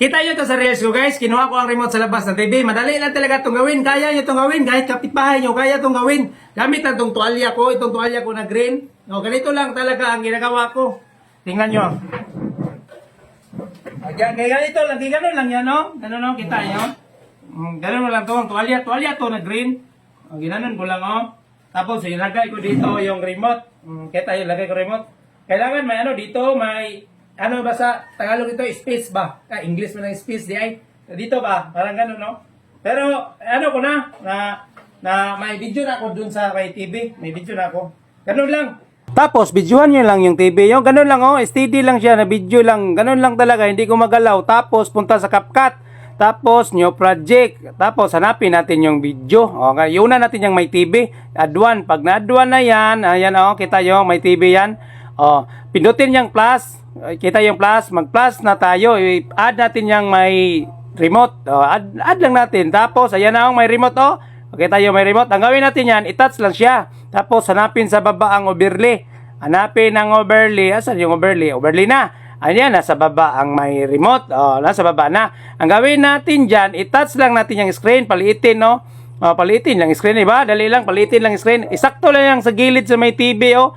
Kita nyo to sa reels ko guys, kinuha ko ang remote sa labas ng TV. Madali lang talaga itong gawin. Kaya nyo itong gawin. Kahit kapitbahay nyo, kaya itong gawin. Gamit ang itong tuwalya ko, itong tuwalya ko na green. O, ganito lang talaga ang ginagawa ko. Tingnan nyo. Kaya, ganito lang, ganun lang yan, no? Ganun, no? Kita nyo? Mm, ganun lang to, tuwalya. Tuwalya to na green. O, ginanon ko lang, oh. Tapos, ilagay ko dito yung remote. Mm, kita yung lagay ko remote. Kailangan may ano dito, may ano ba sa Tagalog ito, space ba? Ah, English mo ng space di ay. Dito ba? Parang ganun, no? Pero, ano ko na, na, na may video na ako dun sa kay TV. May video na ako. Ganun lang. Tapos, videohan nyo lang yung TV. Yung ganun lang, oh. Steady lang siya na video lang. Ganun lang talaga. Hindi ko magalaw. Tapos, punta sa CapCut. Tapos, new project. Tapos, hanapin natin yung video. Okay, yun na natin yung may TV. Add one. Pag na-add one na yan, ayan, oh, kita yung may TV yan. Oh, pindutin yung plus. Kita yung plus. Mag-plus na tayo. I-add natin yung may remote. Oh, add, add lang natin. Tapos, ayan na, oh, may remote, oh. Okay tayo may remote. Ang gawin natin yan, i-touch lang siya. Tapos hanapin sa baba ang overlay. Hanapin ang overlay. Asan yung overlay? Overlay na. Ayan, nasa baba ang may remote. Oh, nasa baba na. Ang gawin natin dyan, i-touch lang natin yung screen. Paliitin, no? Oh, paliitin lang screen, diba? Dali lang, paliitin lang screen. Isakto lang yung sa gilid sa may TV, oh.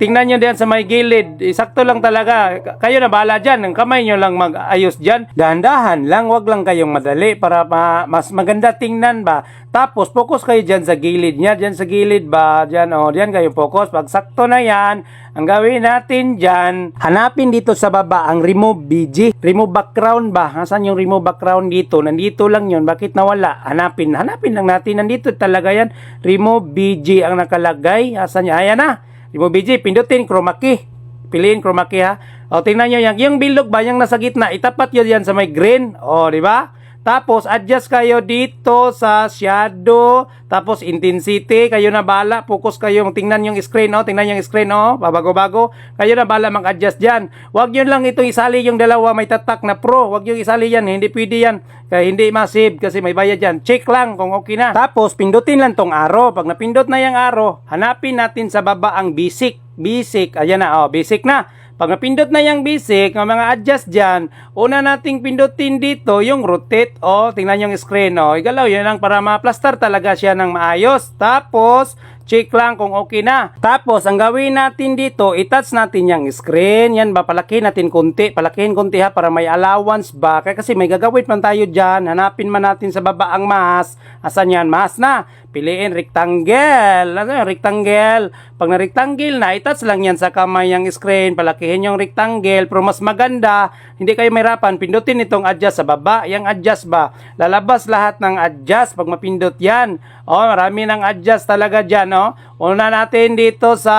Tingnan nyo diyan sa may gilid. Isakto lang talaga. Kayo na bahala dyan. Ang kamay nyo lang mag-ayos dyan. Dahan-dahan lang. Wag lang kayong madali para ma- mas maganda tingnan ba. Tapos, focus kayo dyan sa gilid niya. Dyan sa gilid ba. Dyan, oh, dyan kayo focus. Pag sakto na yan, ang gawin natin dyan, hanapin dito sa baba ang remove BG. Remove background ba? Nasaan yung remove background dito? Nandito lang yun. Bakit nawala? Hanapin. Hanapin lang natin. Nandito talaga yan. Remove BG ang nakalagay. Asan niya? Ayan na. Remove BG. Pindutin chroma key. Piliin chroma key ha. O tingnan nyo yan. Yung bilog ba? Yung nasa gitna. Itapat yun yan sa may green. O di ba? Tapos, adjust kayo dito sa shadow. Tapos, intensity. Kayo na bala. Focus kayo. Tingnan yung screen, oh. Tingnan yung screen, oh. Babago-bago. Kayo na bala mag-adjust dyan. Huwag yun lang itong isali yung dalawa may tatak na pro. Huwag yung isali yan. Hindi pwede yan. Kaya hindi massive kasi may bayad yan. Check lang kung okay na. Tapos, pindutin lang tong arrow. Pag napindot na yung arrow, hanapin natin sa baba ang basic. Basic. Ayan na, oh. Basic na. Pag napindot na yung basic, ng mga adjust dyan, una nating pindutin dito yung rotate. O, tingnan yung screen. O, igalaw yun lang para ma-plaster talaga siya ng maayos. Tapos, check lang kung okay na. Tapos, ang gawin natin dito, i-touch natin yung screen. Yan ba, palakihin natin konti. Palakihin konti ha, para may allowance ba. Kaya kasi may gagawin man tayo dyan. Hanapin man natin sa baba ang mask. Asan yan? Mask na. Piliin rectangle. Ano yung rectangle? Pag na-rectangle na, i-touch lang yan sa kamay yung screen. Palakihin yung rectangle. Pero mas maganda, hindi kayo mahirapan. Pindutin itong adjust sa baba. Yung adjust ba? Lalabas lahat ng adjust pag mapindot yan. O, marami ng adjust talaga dyan. O. Una natin dito sa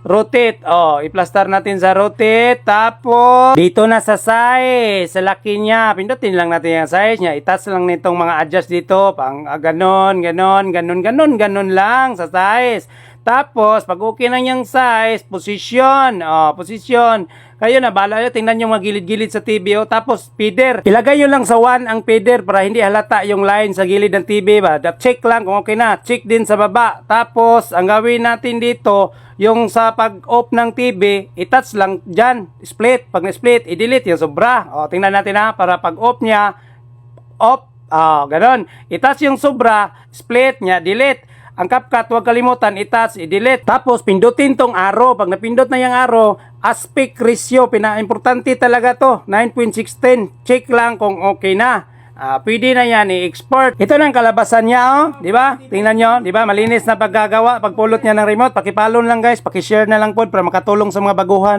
rotate. Oh, i-plaster natin sa rotate. Tapos, dito na sa size. Sa laki niya. Pindutin lang natin yung size niya. Itas lang nitong mga adjust dito. Pang ah, ganon, ganon, ganon, ganon, ganon lang sa size. Tapos, pag okay na yung size, position. Oh, position. Kayo na, bala nyo. Tingnan nyo mga gilid-gilid sa TV. Oh. Tapos, feeder. Ilagay nyo lang sa 1 ang feeder para hindi halata yung line sa gilid ng TV. Ba? Check lang kung okay na. Check din sa baba. Tapos, ang gawin natin dito, yung sa pag-off ng TV, i-touch lang dyan. Split. Pag na-split, i-delete yung sobra. O, tingnan natin ha, para pag-off niya, off. Ah, ganon. I-touch yung sobra, split niya, delete. Ang CapCut, huwag kalimutan, i-touch, i-delete. Tapos, pindutin tong arrow. Pag napindot na yung arrow, aspect ratio, pina-importante talaga to. 9.16. Check lang kung okay na. Ah, pwede na yan i-export. Ito na ang kalabasan niya, oh. Di ba? Tingnan nyo, di ba? Malinis na paggagawa. Pagpulot niya ng remote, pakipalon lang guys, pakishare na lang po para makatulong sa mga baguhan.